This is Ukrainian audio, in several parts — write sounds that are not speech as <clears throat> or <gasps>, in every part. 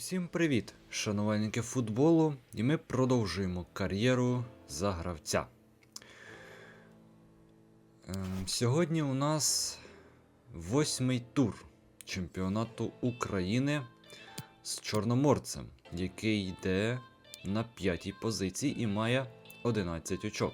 Усім привіт, шанувальники футболу, і ми продовжуємо кар'єру за гравця. Ем, сьогодні у нас восьмий тур чемпіонату України з Чорноморцем, який йде на п'ятій позиції і має 11 очок.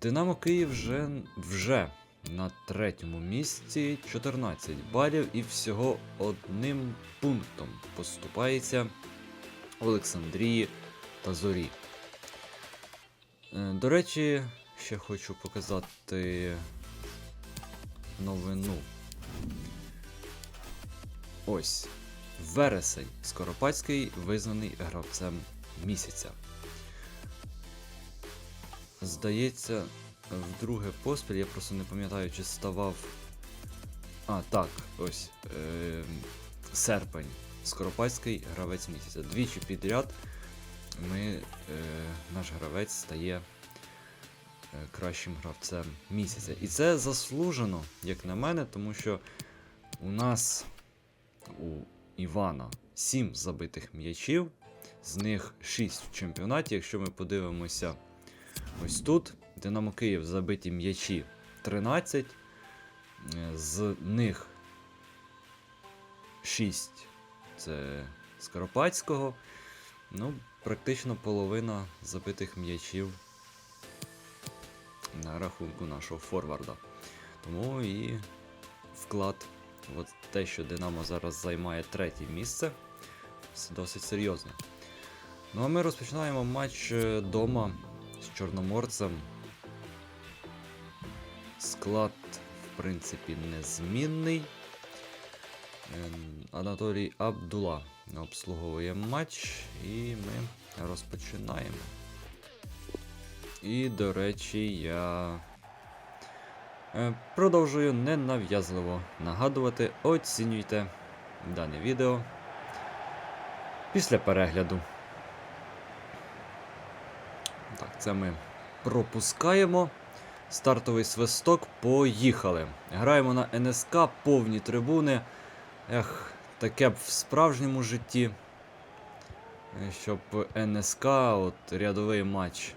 Динамо Київ вже, вже на третьому місці 14 балів і всього одним пунктом поступається Олександрії та Зорі. Е, До речі, ще хочу показати новину. Ось. Вересень Скоропадський визнаний гравцем місяця. Здається, вдруге поспіль, я просто не пам'ятаю, чи ставав. А, так, ось. Е- серпень. Скоропадський гравець місяця. Двічі підряд ми, е- наш гравець стає е, кращим гравцем місяця. І це заслужено, як на мене, тому що у нас у Івана 7 забитих м'ячів, з них 6 в чемпіонаті. Якщо ми подивимося ось тут, Динамо Київ забиті м'ячі 13, е, з них 6 це Скоропадського. Ну, практично половина забитих м'ячів на рахунку нашого форварда. Тому і вклад, от те, що Динамо зараз займає третє місце, це досить серйозно. Ну а ми розпочинаємо матч вдома з Чорноморцем. Склад, в принципі, незмінний. Ем, Анатолій Абдула обслуговує матч, і ми розпочинаємо. І, до речі, я е, продовжую ненав'язливо нагадувати, оцінюйте дане відео після перегляду. Так, це ми пропускаємо. Стартовий свисток. Поїхали. Граємо на НСК, повні трибуни. Ех, таке б в справжньому житті. Е, Щоб НСК, от рядовий матч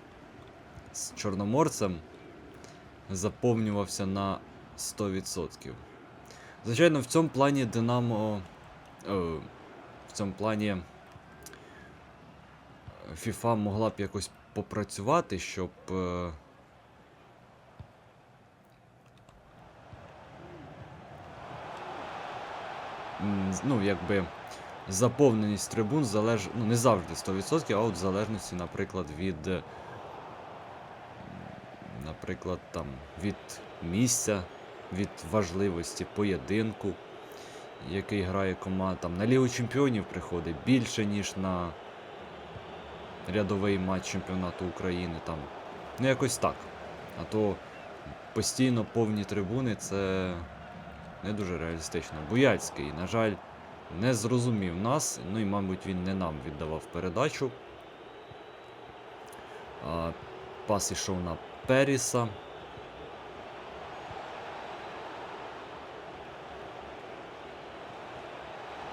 з Чорноморцем, заповнювався на 100%. Звичайно, в цьому плані Динамо. О, в цьому плані FIFA могла б якось попрацювати, щоб. е, м, ну, якби заповненість трибун залеж... ну, не завжди 100%, а от в залежності, наприклад, від. Наприклад, там, від місця, від важливості поєдинку, який грає команда. Там, на Лігу Чемпіонів приходить більше, ніж на рядовий матч чемпіонату України. Там. Ну, якось так. А то постійно повні трибуни це не дуже реалістично. Буяцький, на жаль, не зрозумів нас, ну і, мабуть, він не нам віддавав передачу. А, пас ішов на Періса.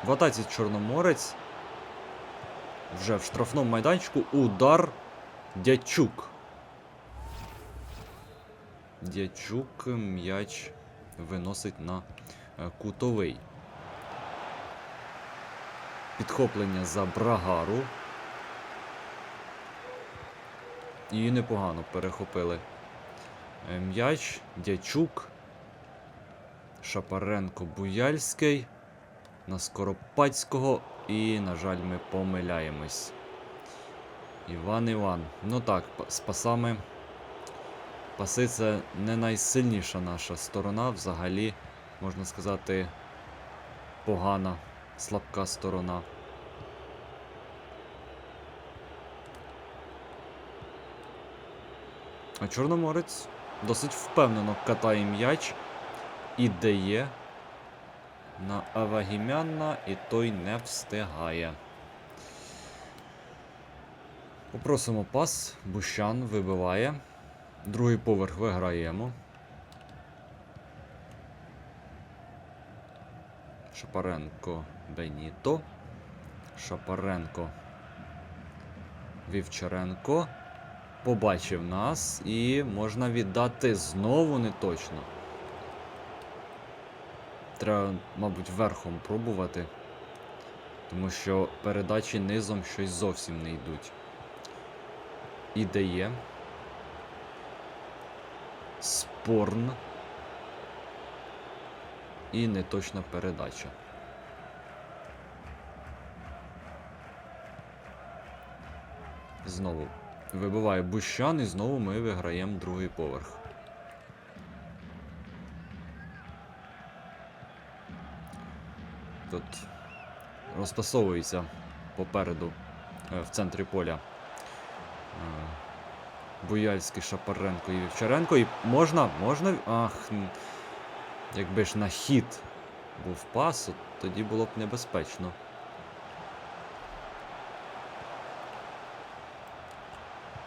В атаці Чорноморець. Вже в штрафному майданчику удар Дячук. Дячук м'яч виносить на е, кутовий. Підхоплення за Брагару. І непогано перехопили е, м'яч. Дячук. Шапаренко Буяльський. На Скоропадського. І, на жаль, ми помиляємось. Іван Іван. Ну так, з пасами. Паси це не найсильніша наша сторона. Взагалі, можна сказати, погана, слабка сторона. А Чорноморець досить впевнено катає м'яч і дає на Авагімянна, і той не встигає. Попросимо пас. Бущан вибиває. Другий поверх виграємо. Шапаренко Беніто. Шапаренко. Вівчаренко. Побачив нас і можна віддати знову не точно. Треба, мабуть, верхом пробувати. Тому що передачі низом щось зовсім не йдуть. І дає. Спорн. І неточна передача. Знову вибиває Бущан і знову ми виграємо другий поверх. Тут розтасовується попереду е, в центрі поля. Буяльський, Шапаренко і Вівчаренко. І можна, можна. Ах, якби ж на хід був пас, тоді було б небезпечно.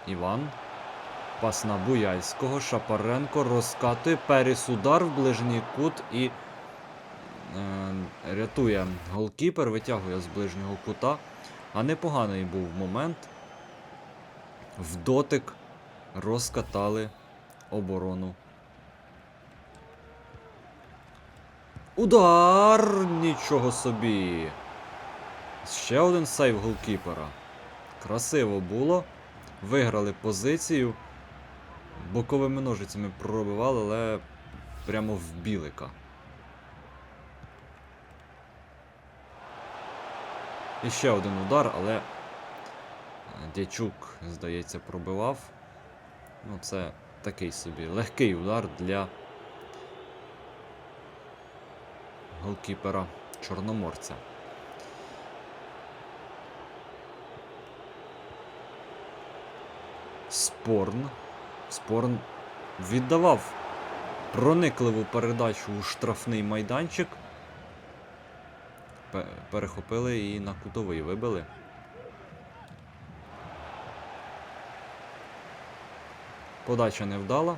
Іван. Пас на Буяльського. Шапаренко розкатує. Періс удар в ближній кут і е, рятує голкіпер, витягує з ближнього кута. А непоганий був момент. В дотик розкатали оборону. Удар! Нічого собі. Ще один сейв голкіпера. Красиво було. Виграли позицію. Боковими ножицями пробивали, але прямо в білика. І ще один удар, але Дячук, здається, пробивав. Ну, це такий собі легкий удар для голкіпера Чорноморця. Спорн. Спорн віддавав проникливу передачу у штрафний майданчик. Перехопили і на кутовий вибили. Подача не вдала,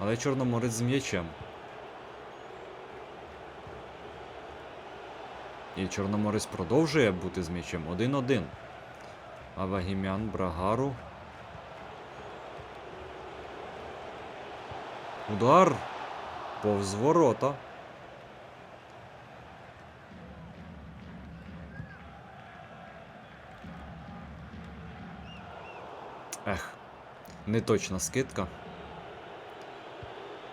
але Чорноморець з м'ячем. І Чорноморець продовжує бути з м'ячем 1-1. А Вагімян Брагару. Удар повз ворота. Ех, неточна скидка.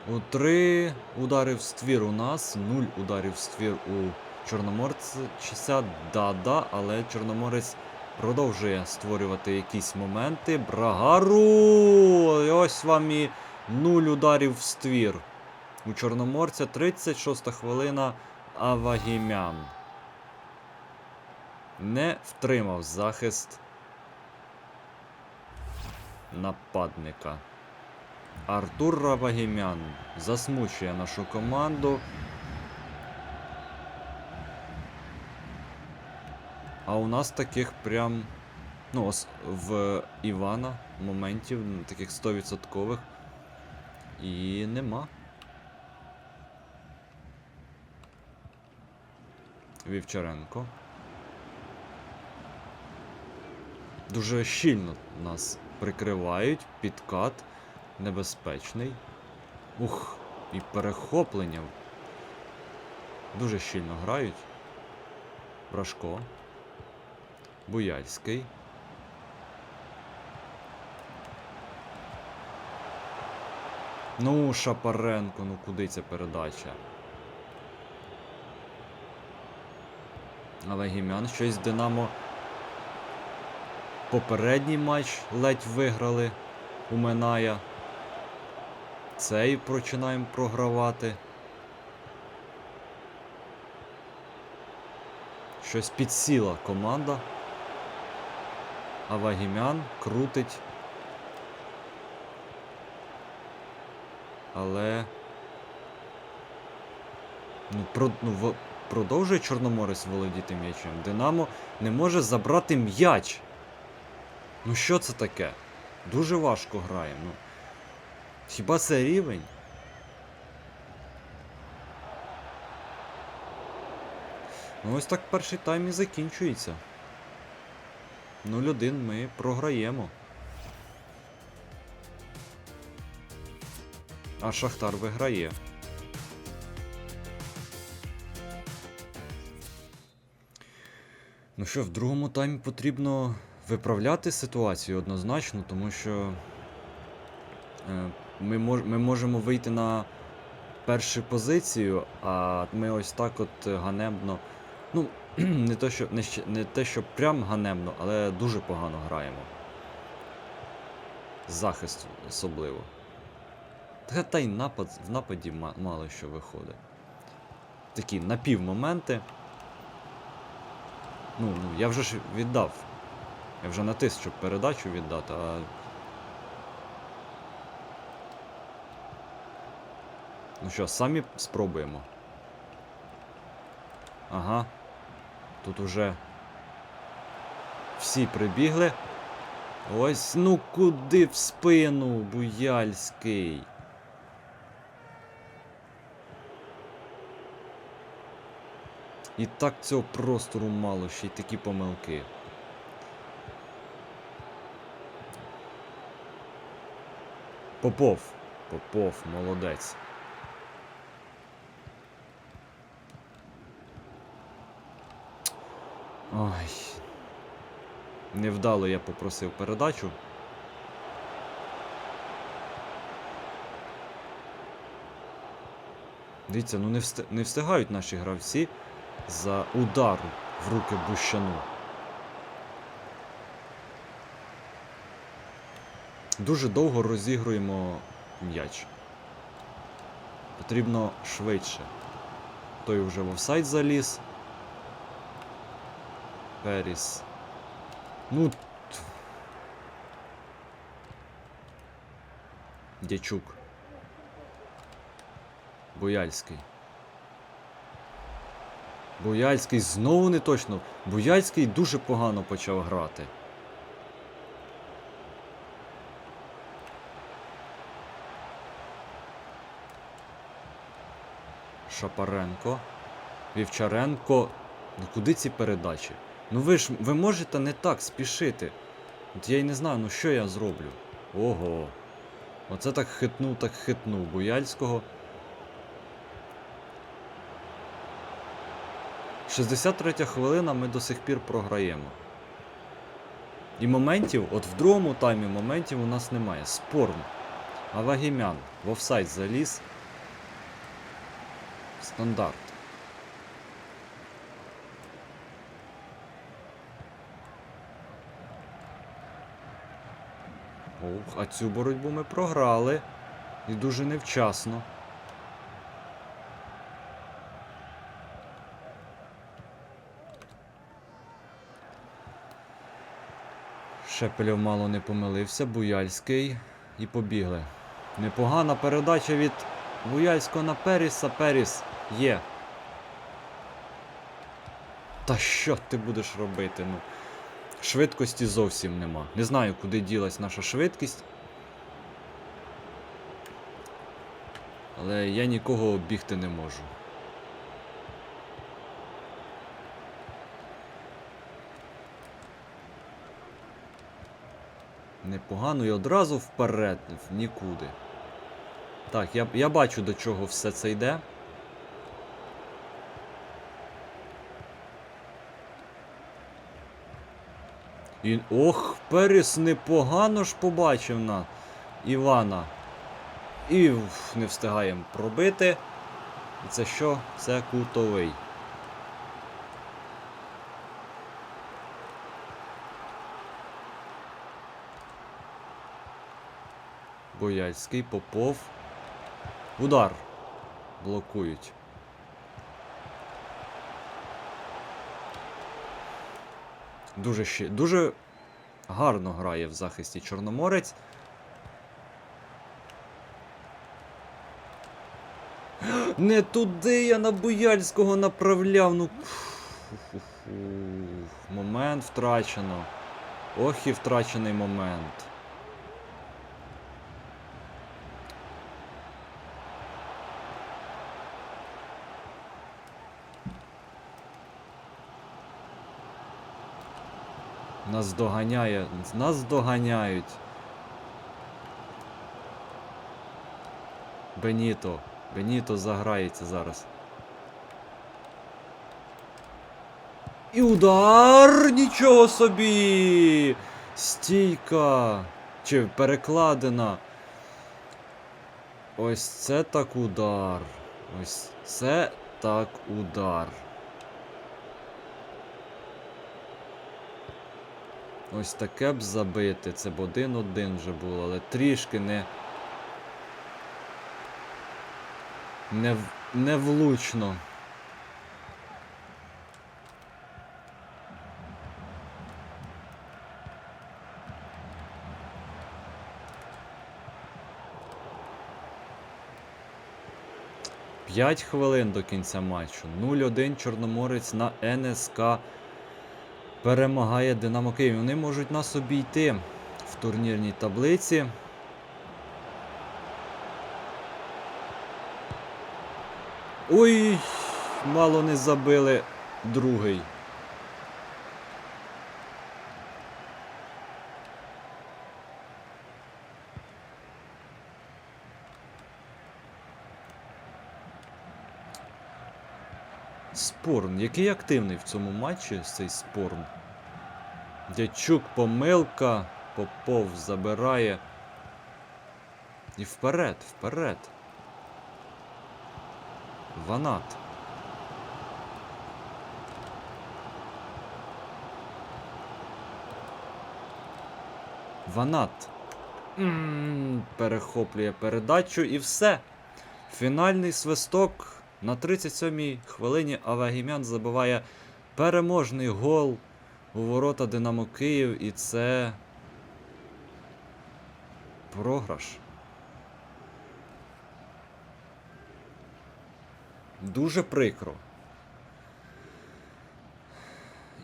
У три удари в ствір у нас, нуль ударів в ствір у Чорноморця. Да-да, але Чорноморець продовжує створювати якісь моменти. Брагару! Ось вам і нуль ударів в ствір. У Чорноморця 36 хвилина Авагімян. Не втримав захист нападника. Артур Равагімян засмучує нашу команду. А у нас таких прям. Ну, ос- в Івана моментів таких 100% і нема. Вівчаренко. Дуже щільно нас прикривають. Підкат небезпечний. Ух, і перехоплення. Дуже щільно грають. Брашко. Буяльський. Ну, Шапаренко, ну куди ця передача? Але Гімян щось Динамо. Попередній матч ледь виграли у Миная. Цей починаємо програвати. Щось підсіла команда. А Вагімян крутить. Але. Ну, про, ну, продовжує Чорноморець володіти м'ячем. Динамо не може забрати м'яч. Ну що це таке? Дуже важко грає. Ну. Хіба це рівень? Ну ось так перший тайм і закінчується. 0-1 ми програємо. А Шахтар виграє. Ну що, в другому таймі потрібно виправляти ситуацію однозначно, тому що е, ми, мож, ми можемо вийти на першу позицію, а ми ось так от ганебно. Ну, <clears throat> не те, що, не, не те, що прям ганебно, але дуже погано граємо. Захист особливо. Та, та й напад, в нападі мало що виходить. Такі напівмоменти. Ну, ну, я вже ж віддав. Я вже натис, щоб передачу віддати, а. Ну що, самі спробуємо. Ага. Тут уже всі прибігли. Ось, ну куди в спину, Буяльський. І так цього простору мало, ще й такі помилки. Попов. Попов, молодець. Ой. Невдало я попросив передачу. Дивіться, ну не, встигають наші гравці за удар в руки Бущану. Дуже довго розігруємо м'яч. Потрібно швидше. Той вже в офсайд заліз. Періс. Ну. Дячук. Бояльський. Бояльський знову не точно. Бояльський дуже погано почав грати. Шапаренко. Вівчаренко. Ну куди ці передачі? Ну ви ж ви можете не так спішити. От я й не знаю, ну що я зроблю. Ого. Оце так хитнув, так хитнув Буяльського. 63 хвилина ми до сих пір програємо. І моментів, от в другому таймі моментів у нас немає. Спорно. Авагімян в офсайд заліз. Стандарт. Ох, а цю боротьбу ми програли. І дуже невчасно. Шепелєв мало не помилився, Буяльський. І побігли. Непогана передача від Буяльського на Періса. Періс є. Та що ти будеш робити? Ну, швидкості зовсім нема. Не знаю, куди ділась наша швидкість. Але я нікого обігти не можу. Непогано і одразу вперед, в нікуди. Так, я, я бачу, до чого все це йде. І... Ох, Періс непогано ж побачив на Івана. І уф, не встигаємо пробити. І це що? Це кутовий. Бояльський, Попов. Удар. Блокують. Дуже ще. Дуже гарно грає в захисті Чорноморець. <gasps> Не туди я на Буяльського направляв. Ну. Момент втрачено. Ох і втрачений момент. Нас доганяє. Нас доганяють. Беніто. Беніто заграється зараз. І удар! Нічого собі! Стійка! Чи перекладина. Ось це так удар. Ось це так удар. Ось таке б забити. Це б один-один вже було, але трішки не. Не, в- не влучно. П'ять хвилин до кінця матчу. 0-1 Чорноморець на НСК перемагає Динамо Київ. Вони можуть нас обійти в турнірній таблиці. Ой, мало не забили другий. Спорн. Який активний в цьому матчі цей Спорн? Дячук помилка. Попов забирає. І вперед, вперед. Ванат. Ванат. м перехоплює передачу і все. Фінальний свисток на 37-й хвилині Авагімян забиває переможний гол у ворота Динамо Київ, і це програш. Дуже прикро.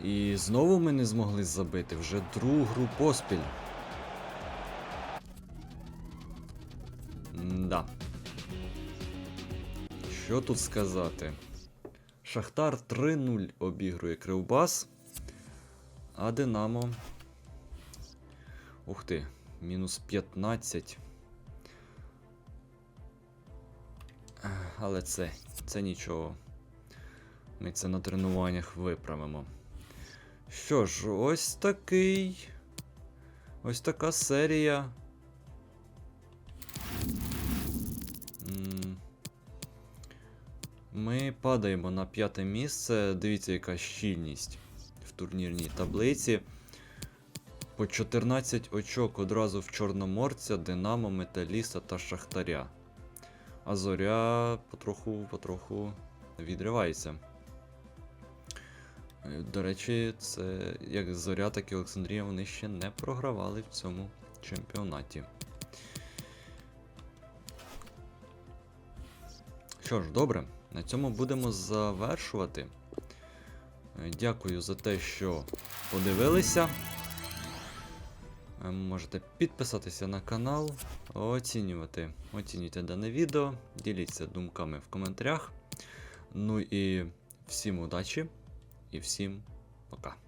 І знову ми не змогли забити вже другу гру поспіль. Да. Що тут сказати? Шахтар 3-0 обігрує Кривбас. А Динамо. Ух ти, мінус 15. Але це, це нічого. Ми це на тренуваннях виправимо. Що ж, ось такий. Ось така серія. Ми падаємо на п'яте місце. Дивіться, яка щільність в турнірній таблиці. По 14 очок одразу в Чорноморця, Динамо, Металіста та Шахтаря. А зоря потроху потроху відривається. Е, До речі, це як Зоря, так і Олександрія вони ще не програвали в цьому чемпіонаті. Що ж, добре, на цьому будемо завершувати. Е, Дякую за те, що подивилися. Е, Можете підписатися на канал, оцінювати, оцінюйте дане відео, діліться думками в коментарях. Ну і всім удачі і всім пока.